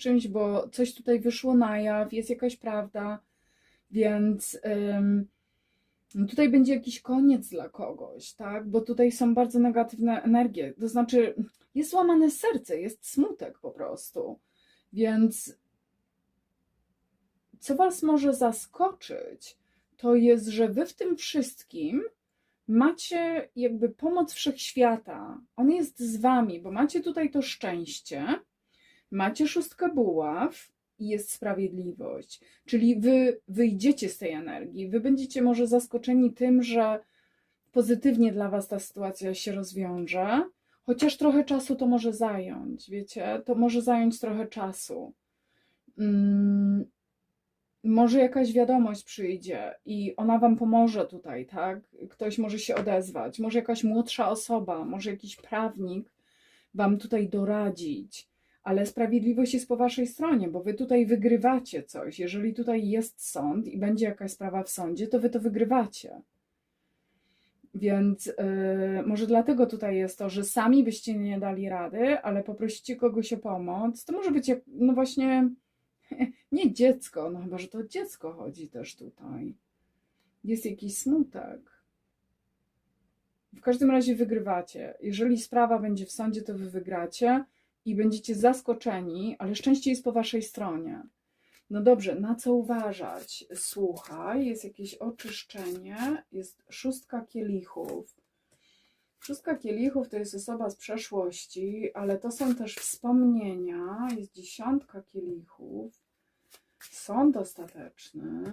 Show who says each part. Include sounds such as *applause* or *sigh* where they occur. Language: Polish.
Speaker 1: czymś, bo coś tutaj wyszło na jaw, jest jakaś prawda, więc no tutaj będzie jakiś koniec dla kogoś, tak? Bo tutaj są bardzo negatywne energie. To znaczy, jest łamane serce, jest smutek po prostu. Więc co Was może zaskoczyć, to jest, że Wy w tym wszystkim macie jakby pomoc wszechświata. On jest z Wami, bo macie tutaj to szczęście, macie szóstkę buław i jest sprawiedliwość. Czyli Wy wyjdziecie z tej energii, Wy będziecie może zaskoczeni tym, że pozytywnie dla Was ta sytuacja się rozwiąże, chociaż trochę czasu to może zająć, wiecie, to może zająć trochę czasu. Mm, może jakaś wiadomość przyjdzie i ona wam pomoże tutaj, tak? Ktoś może się odezwać, może jakaś młodsza osoba, może jakiś prawnik wam tutaj doradzić, ale sprawiedliwość jest po waszej stronie, bo wy tutaj wygrywacie coś. Jeżeli tutaj jest sąd i będzie jakaś sprawa w sądzie, to wy to wygrywacie. Więc yy, może dlatego tutaj jest to, że sami byście nie dali rady, ale poprosicie kogoś o pomoc. To może być jak, no właśnie, *laughs* nie dziecko, no chyba, że to dziecko chodzi też tutaj. Jest jakiś smutek. W każdym razie wygrywacie. Jeżeli sprawa będzie w sądzie, to wy wygracie i będziecie zaskoczeni, ale szczęście jest po waszej stronie. No dobrze, na co uważać? Słuchaj, jest jakieś oczyszczenie, jest szóstka kielichów. Szóstka kielichów to jest osoba z przeszłości, ale to są też wspomnienia. Jest dziesiątka kielichów. Sąd ostateczny.